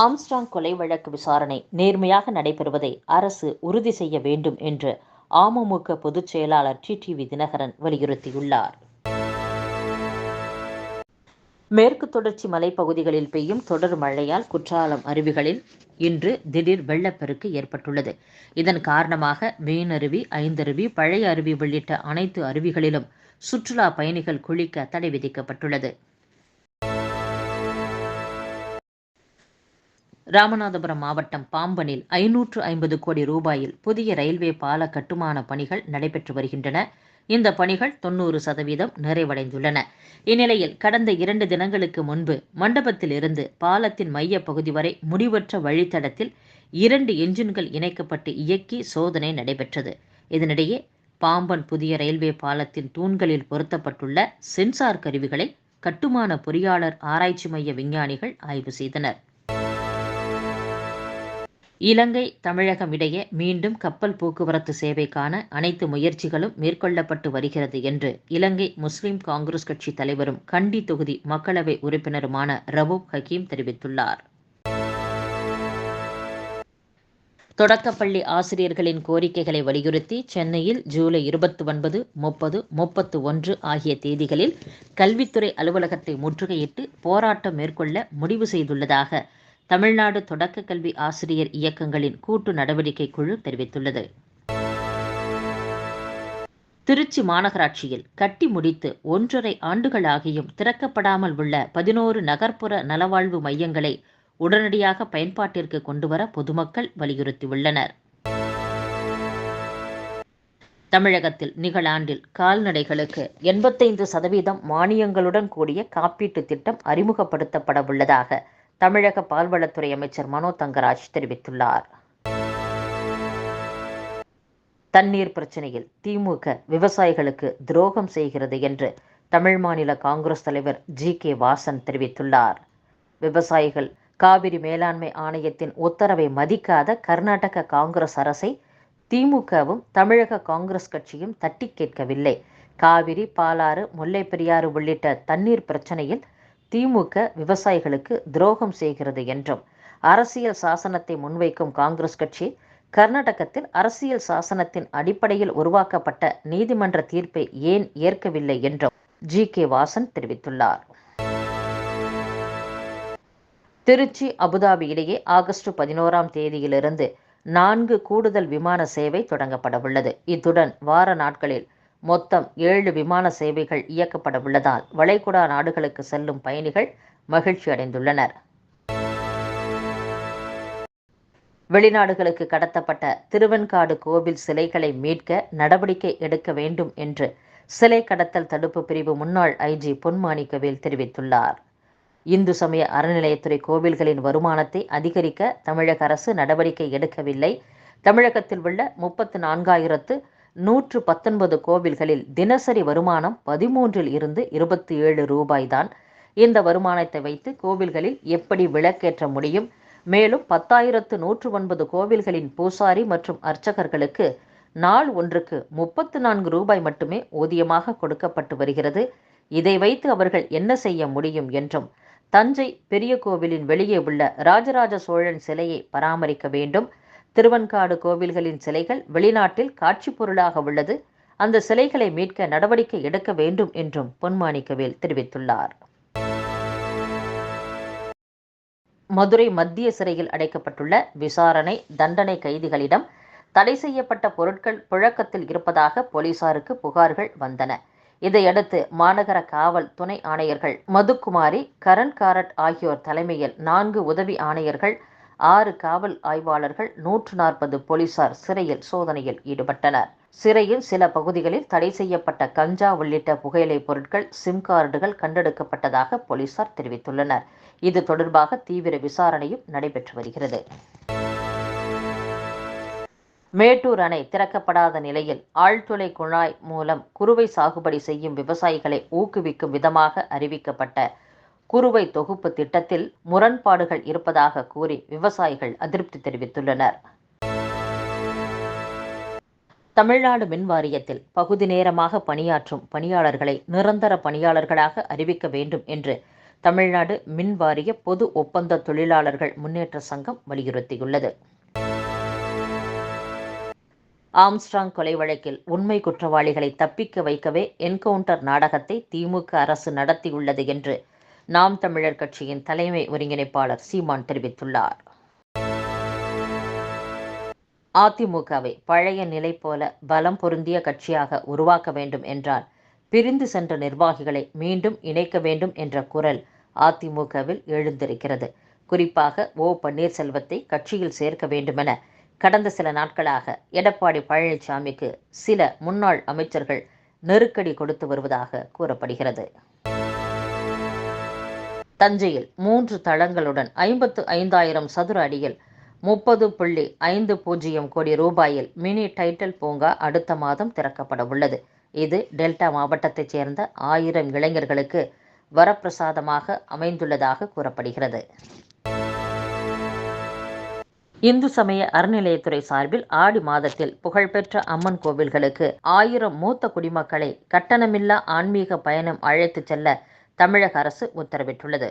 Armstrong கொலை வழக்கு விசாரணை நேர்மையாக நடைபெறுவதை அரசு உறுதி செய்ய வேண்டும் என்று அமமுக பொதுச் செயலாளர் டிடிவி தினகரன் வலியுறுத்தியுள்ளார். மேற்கு தொடர்ச்சி மலைப்பகுதிகளில் பெய்யும் தொடர் மழையால் குற்றாலம் அருவிகளில் இன்று திடீர் வெள்ளப்பெருக்கு ஏற்பட்டுள்ளது. இதன் காரணமாக மீனருவி ஐந்தருவி பழைய அருவி உள்ளிட்ட அனைத்து அருவிகளிலும் சுற்றுலா பயணிகள் குளிக்க தடை விதிக்கப்பட்டுள்ளது. ராமநாதபுரம் மாவட்டம் பாம்பனில் ஐநூற்று ஐம்பது கோடி ரூபாயில் புதிய ரயில்வே பால கட்டுமான பணிகள் நடைபெற்று வருகின்றன. இந்த பணிகள் தொண்ணூறு சதவீதம் நிறைவடைந்துள்ளன. இந்நிலையில் கடந்த இரண்டு தினங்களுக்கு முன்பு மண்டபத்திலிருந்து பாலத்தின் மைய பகுதி வரை முடிவற்ற வழித்தடத்தில் இரண்டு என்ஜின்கள் இணைக்கப்பட்டு இயக்கி சோதனை நடைபெற்றது. இதனிடையே பாம்பன் புதிய ரயில்வே பாலத்தின் தூண்களில் பொருத்தப்பட்டுள்ள சென்சார் கருவிகளை கட்டுமான பொறியாளர் ஆராய்ச்சி மைய விஞ்ஞானிகள் ஆய்வு செய்தனர். இலங்கை தமிழகம் இடையே மீண்டும் கப்பல் போக்குவரத்து சேவைக்கான அனைத்து முயற்சிகளும் மேற்கொள்ளப்பட்டு வருகிறது என்று இலங்கை முஸ்லிம் காங்கிரஸ் கட்சி தலைவரும் கண்டி தொகுதி மக்களவை உறுப்பினருமான ரவூப் ஹக்கீம் தெரிவித்துள்ளார். தொடக்கப்பள்ளி ஆசிரியர்களின் கோரிக்கைகளை வலியுறுத்தி சென்னையில் ஜூலை இருபத்தி ஒன்பது முப்பது முப்பத்து ஒன்று ஆகிய தேதிகளில் கல்வித்துறை அலுவலகத்தை முற்றுகையிட்டு போராட்டம் மேற்கொள்ள முடிவு செய்துள்ளதாக தமிழ்நாடு தொடக்க கல்வி ஆசிரியர் இயக்கங்களின் கூட்டு நடவடிக்கை குழு தெரிவித்துள்ளது. திருச்சி மாநகராட்சியில் கட்டி முடித்து ஒன்றரை ஆண்டுகளாகியும் திறக்கப்படாமல் உள்ள பதினோரு நகர்ப்புற நலவாழ்வு மையங்களை உடனடியாக பயன்பாட்டிற்கு கொண்டுவர பொதுமக்கள் வலியுறுத்தியுள்ளனர். தமிழகத்தில் நிகழாண்டில் கால்நடைகளுக்கு எண்பத்தைந்து சதவீதம் மானியங்களுடன் கூடிய காப்பீட்டு திட்டம் அறிமுகப்படுத்தப்பட உள்ளதாக தமிழக பால்வளத்துறை அமைச்சர் மனோ தங்கராஜ் தெரிவித்துள்ளார். தண்ணீர் பிரச்சனையில் திமுக விவசாயிகளுக்கு துரோகம் செய்கிறது என்று தமிழ் மாநில காங்கிரஸ் தலைவர் ஜி. கே. வாசன் தெரிவித்துள்ளார். விவசாயிகள் காவிரி மேலாண்மை ஆணையத்தின் உத்தரவை மதிக்காத கர்நாடக காங்கிரஸ் அரசை திமுகவும் தமிழக காங்கிரஸ் கட்சியும் தட்டி கேட்கவில்லை. காவிரி பாலாறு முல்லை பெரியாறு உள்ளிட்ட தண்ணீர் பிரச்சனையில் திமுக விவசாயிகளுக்கு துரோகம் செய்கிறது என்றும் அரசியல் சாசனத்தை முன்வைக்கும் காங்கிரஸ் கட்சி கர்நாடகத்தில் அரசியல் சாசனத்தின் அடிப்படையில் உருவாக்கப்பட்ட நீதிமன்ற தீர்ப்பை ஏன் ஏற்கவில்லை என்றும் ஜி. கே. வாசன் தெரிவித்துள்ளார். திருச்சி அபுதாபி இடையே ஆகஸ்ட் பதினோராம் தேதியிலிருந்து நான்கு கூடுதல் விமான சேவை தொடங்கப்பட உள்ளது இத்துடன் வார நாட்களில் மொத்தம் ஏழு விமான சேவைகள் இயக்கப்பட உள்ளதால் வளைகுடா நாடுகளுக்கு செல்லும் பயணிகள் மகிழ்ச்சி அடைந்துள்ளனர். வெளிநாடுகளுக்கு கடத்தப்பட்ட திருவெண்காடு கோவில் சிலைகளை மீட்க நடவடிக்கை எடுக்க வேண்டும் என்று சிலை கடத்தல் தடுப்பு பிரிவு முன்னாள் ஐஜி பொன்மாணிக்கவேல் தெரிவித்துள்ளார். இந்து சமய அறநிலையத்துறை கோவில்களின் வருமானத்தை அதிகரிக்க தமிழக அரசு நடவடிக்கை எடுக்கவில்லை. தமிழகத்தில் உள்ள முப்பத்து நான்காயிரத்து நூற்று பத்தொன்பது கோவில்களில் தினசரி வருமானம் பதிமூன்றில் இருந்து இருபத்தி ஏழு ரூபாய்தான். இந்த வருமானத்தை வைத்து கோவில்களில் எப்படி விளக்கேற்ற முடியும்? மேலும் பத்தாயிரத்து நூற்று ஒன்பது கோவில்களின் பூசாரி மற்றும் அர்ச்சகர்களுக்கு நாள் ஒன்றுக்கு முப்பத்து நான்கு ரூபாய் மட்டுமே ஊதியமாக கொடுக்கப்பட்டு வருகிறது. இதை வைத்து அவர்கள் என்ன செய்ய முடியும் என்றும் தஞ்சை பெரிய கோவிலின் வெளியே உள்ள ராஜராஜ சோழன் சிலையை பராமரிக்க வேண்டும். திருவன்காடு கோவில்களின் சிலைகள் வெளிநாட்டில் காட்சி பொருளாக உள்ளது. அந்த சிலைகளை மீட்க நடவடிக்கை எடுக்க வேண்டும் என்றும் பொன்மாணிக்கவேல் தெரிவித்துள்ளார். மதுரை மத்திய சிறையில் அடைக்கப்பட்டுள்ள விசாரணை தண்டனை கைதிகளிடம் தடை செய்யப்பட்ட பொருட்கள் புழக்கத்தில் இருப்பதாக போலீசாருக்கு புகார்கள் வந்தன. இதையடுத்து மாநகர காவல் துணை ஆணையர்கள் மதுக்குமாரி கரண் காரட் ஆகியோர் தலைமையில் நான்கு உதவி ஆணையர்கள் ஆறு காவல் ஆய்வாளர்கள் நூற்று நாற்பது போலீசார் சிறையில் சோதனையில் ஈடுபட்டனர். சிறையில் சில பகுதிகளில் தடை செய்யப்பட்ட கஞ்சா உள்ளிட்ட புகையிலை பொருட்கள் சிம் கார்டுகள் கண்டெடுக்கப்பட்டதாக போலீசார் தெரிவித்துள்ளனர். இது தொடர்பாக தீவிர விசாரணையும் நடைபெற்று வருகிறது. மேட்டூர் அணை திறக்கப்படாத நிலையில் ஆழ்துளை குழாய் மூலம் குறுவை சாகுபடி செய்யும் விவசாயிகளை ஊக்குவிக்கும் விதமாக அறிவிக்கப்பட்ட குறுவை தொகுப்பு திட்டத்தில் முரண்பாடுகள் இருப்பதாக கூறி விவசாயிகள் அதிருப்தி தெரிவித்துள்ளனர். தமிழ்நாடு மின் வாரியத்தில் பகுதி நேரமாக பணியாற்றும் பணியாளர்களை நிரந்தர பணியாளர்களாக அறிவிக்க வேண்டும் என்று தமிழ்நாடு மின் வாரிய பொது ஒப்பந்த தொழிலாளர்கள் முன்னேற்ற சங்கம் வலியுறுத்தியுள்ளது. ஆம்ஸ்ட்ராங் கொலை வழக்கில் உண்மை குற்றவாளிகளை தப்பிக்க வைக்கவே என்கவுண்டர் நாடகத்தை திமுக அரசு நடத்தியுள்ளது என்று நாம் தமிழர் கட்சியின் தலைமை ஒருங்கிணைப்பாளர் சீமான் தெரிவித்துள்ளார். அதிமுகவை பழைய நிலை போல பலம் பொருந்திய கட்சியாக உருவாக்க வேண்டும் என்றால் பிரிந்து சென்ற நிர்வாகிகளை மீண்டும் இணைக்க வேண்டும் என்ற குரல் அதிமுகவில் எழுந்திருக்கிறது. குறிப்பாக ஓ பன்னீர்செல்வத்தை கட்சியில் சேர்க்க வேண்டுமென கடந்த சில நாட்களாக எடப்பாடி பழனிசாமிக்கு சில முன்னாள் அமைச்சர்கள் நெருக்கடி கொடுத்து வருவதாக கூறப்படுகிறது. தஞ்சையில் மூன்று தளங்களுடன் ஐம்பத்து ஐந்தாயிரம் சதுர அடியில் முப்பது புள்ளி ஐந்து பூஜ்ஜியம் கோடி ரூபாயில் மினி டைட்டில் பூங்கா அடுத்த மாதம் திறக்கப்பட உள்ளது. இது டெல்டா மாவட்டத்தைச் சேர்ந்த ஆயிரம் இளைஞர்களுக்கு வரப்பிரசாதமாக அமைந்துள்ளதாக கூறப்படுகிறது. இந்து சமய அறநிலையத்துறை சார்பில் ஆடி மாதத்தில் புகழ்பெற்ற அம்மன் கோவில்களுக்கு ஆயிரம் மூத்த குடிமக்களை கட்டணமில்லா ஆன்மீக பயணம் அழைத்துச் செல்ல தமிழக அரசு உத்தரவிட்டுள்ளது.